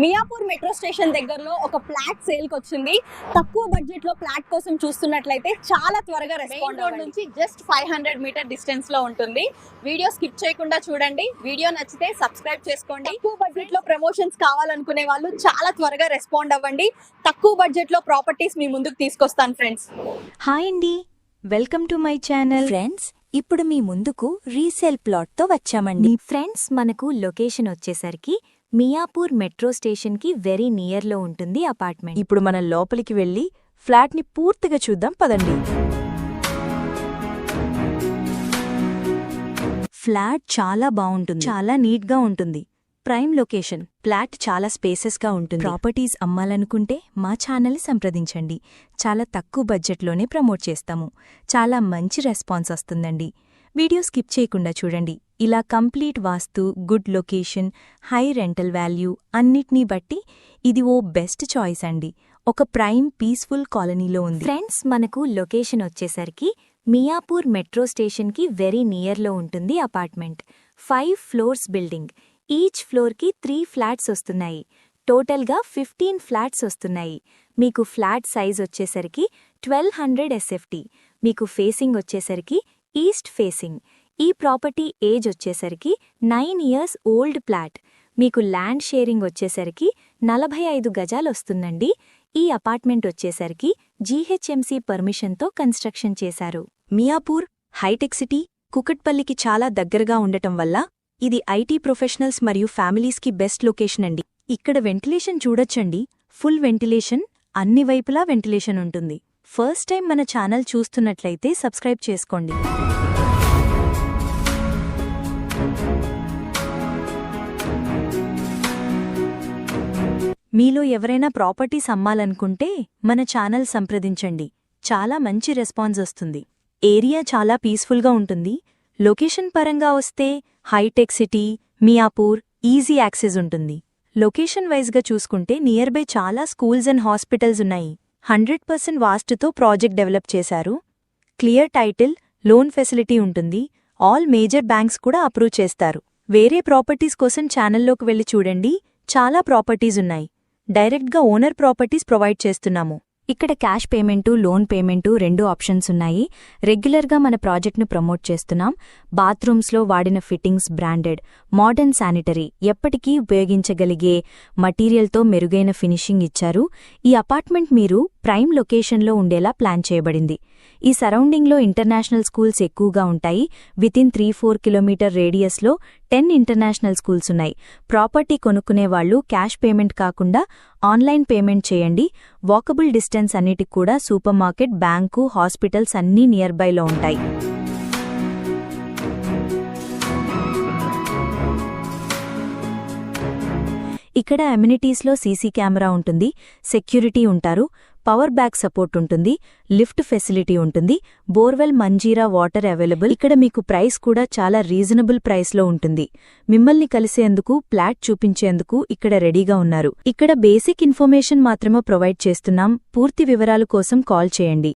Miyapur metro station దగ్గరలో ఒక flat సేల్కి వచ్చింది తక్కువ బడ్జెట్లో ఫ్లాట్ కోసం చూస్తున్నట్లయితే చాలా త్వరగా రెస్పాండ్ రోడ్ నుంచి జస్ట్ ఫైవ్ హండ్రెడ్ మీటర్ డిస్టెన్స్లో ఉంటుంది. వీడియో స్కిప్ చేయకుండా చూడండి. వీడియో నచ్చితే సబ్స్క్రైబ్ చేసుకోండి. తక్కువ బడ్జెట్లో ప్రమోషన్స్ కావాలనుకునే వాళ్ళు చాలా త్వరగా రెస్పాండ్ అవ్వండి. తక్కువ బడ్జెట్లో ప్రాపర్టీస్ మీ ముందుకు తీసుకొస్తాను ఫ్రెండ్స్ హాయ్ అండి welcome to my channel friends ఇప్పుడు మీ ముందుకు రీసేల్ ప్లాట్తో వచ్చామండి. ఫ్రెండ్స్ మనకు లొకేషన్ వచ్చేసరికి మియాపూర్ మెట్రో స్టేషన్కి వెరీ నియర్లో ఉంటుంది అపార్ట్మెంట్. ఇప్పుడు మనం లోపలికి వెళ్ళి ఫ్లాట్ని పూర్తిగా చూద్దాం పదండి. ఫ్లాట్ చాలా బాగుంటుంది. చాలా నీట్గా ఉంటుంది. Prime location. ఫ్లాట్ చాలా స్పేసెస్గా ఉంటుంది. ప్రాపర్టీస్ అమ్మాలనుకుంటే మా ఛానల్ సంప్రదించండి. చాలా తక్కువ బడ్జెట్లోనే ప్రమోట్ చేస్తాము. చాలా మంచి రెస్పాన్స్ వస్తుందండి. వీడియో స్కిప్ చేయకుండా చూడండి. ఇలా complete vastu good location high rental value అన్నిటినీ బట్టి ఇది ఓ బెస్ట్ చాయిస్ అండి. ఒక ప్రైమ్ పీస్ఫుల్ కాలనీలో ఉంది. ఫ్రెండ్స్ మనకు లొకేషన్ వచ్చేసరికి మియాపూర్ మెట్రో స్టేషన్కి వెరీ నియర్లో ఉంటుంది apartment. Five floors building. Each ఫ్లోర్కి త్రీ ఫ్లాట్స్ వస్తున్నాయి. టోటల్గా ఫిఫ్టీన్ ఫ్లాట్స్ వస్తున్నాయి. మీకు ఫ్లాట్ సైజ్ వచ్చేసరికి ట్వెల్వ్ హండ్రెడ్ ఎస్ఎఫ్టీ. మీకు ఫేసింగ్ వచ్చేసరికి ఈస్ట్ ఫేసింగ్. ఈ ప్రాపర్టీ ఏజ్ వచ్చేసరికి నైన్ ఇయర్స్ ఓల్డ్ ప్లాట్. మీకు ల్యాండ్ షేరింగ్ వచ్చేసరికి నలభై ఐదు గజాలొస్తుందండి ఈ అపార్ట్మెంట్ వచ్చేసరికి జీహెచ్ఎంసీ పర్మిషన్తో కన్స్ట్రక్షన్ చేశారు. మియాపూర్ హైటెక్ సిటీ కుకట్పల్లికి చాలా దగ్గరగా ఉండటం వల్ల ఇది ఐటీ ప్రొఫెషనల్స్ మరియు ఫ్యామిలీస్కి బెస్ట్ లొకేషన్ అండి. ఇక్కడ వెంటిలేషన్ చూడొచ్చండి. ఫుల్ వెంటిలేషన్ అన్ని వైపులా వెంటిలేషన్ ఉంటుంది. ఫస్ట్ టైం మన ఛానల్ చూస్తున్నట్లయితే సబ్స్క్రైబ్ చేసుకోండి. మీలో ఎవరైనా ప్రాపర్టీస్ అమ్మాలనుకుంటే మన ఛానల్ సంప్రదించండి. చాలా మంచి రెస్పాన్స్ వస్తుంది. ఏరియా చాలా పీస్ఫుల్గా ఉంటుంది. లొకేషన్ పరంగా వస్తే hitech City Miyapur easy access ఉంటుంది. లొకేషన్ వైజ్గా చూసుకుంటే నియర్ బై చాలా స్కూల్స్ అండ్ హాస్పిటల్స్ ఉన్నాయి. హండ్రెడ్ పర్సెంట్ వాస్ట్తో ప్రాజెక్ట్ డెవలప్ చేశారు. క్లియర్ టైటిల్ లోన్ ఫెసిలిటీ ఉంటుంది. ఆల్ మేజర్ బ్యాంక్స్ కూడా అప్రూవ్ చేస్తారు. వేరే ప్రాపర్టీస్ కోసం ఛానల్లోకి వెళ్ళి చూడండి. చాలా ప్రాపర్టీస్ ఉన్నాయి. డైరెక్ట్గా ఓనర్ ప్రాపర్టీస్ ప్రొవైడ్ చేస్తున్నాము. ఇక్కడ క్యాష్ పేమెంటు లోన్ పేమెంటు రెండు ఆప్షన్స్ ఉన్నాయి. రెగ్యులర్గా మన ప్రాజెక్ట్ను ప్రమోట్ చేస్తున్నాం. బాత్రూమ్స్లో వాడిన ఫిట్టింగ్స్ బ్రాండెడ్. Modern sanitary. ఎప్పటికీ ఉపయోగించగలిగే మటీరియల్తో మెరుగైన ఫినిషింగ్ ఇచ్చారు. ఈ అపార్ట్మెంట్ మీరు ప్రైమ్ లొకేషన్లో ఉండేలా ప్లాన్ చేయబడింది. ఈ సరౌండింగ్లో ఇంటర్నేషనల్ స్కూల్స్ ఎక్కువగా ఉంటాయి. వితిన్ త్రీ ఫోర్ కిలోమీటర్ రేడియస్లో టెన్ ఇంటర్నేషనల్ స్కూల్స్ ఉన్నాయి. ప్రాపర్టీ కొనుక్కునే వాళ్ళు క్యాష్ పేమెంట్ కాకుండా ఆన్లైన్ పేమెంట్ చేయండి. వాకబుల్ డిస్టెన్స్ అన్నిటికి కూడా సూపర్ మార్కెట్ బ్యాంకు హాస్పిటల్స్ అన్నీ నియర్ బైలో ఉంటాయి. ఇక్కడ అమ్యూనిటీస్లో సీసీ కెమెరా ఉంటుంది. సెక్యూరిటీ ఉంటారు. పవర్ బ్యాక్ సపోర్ట్ ఉంటుంది లిఫ్ట్ ఫెసిలిటీ ఉంటుంది బోర్వెల్ మంజీరా వాటర్ అవైలబుల్. ఇక్కడ మీకు ప్రైస్ కూడా చాలా రీజనబుల్ ప్రైస్లో ఉంటుంది. మిమ్మల్ని కలిసేందుకు ప్లాట్ చూపించేందుకు ఇక్కడ రెడీగా ఉన్నారు. ఇక్కడ బేసిక్ ఇన్ఫర్మేషన్ మాత్రమే ప్రొవైడ్ చేస్తున్నాం. పూర్తి వివరాల కోసం కాల్ చేయండి.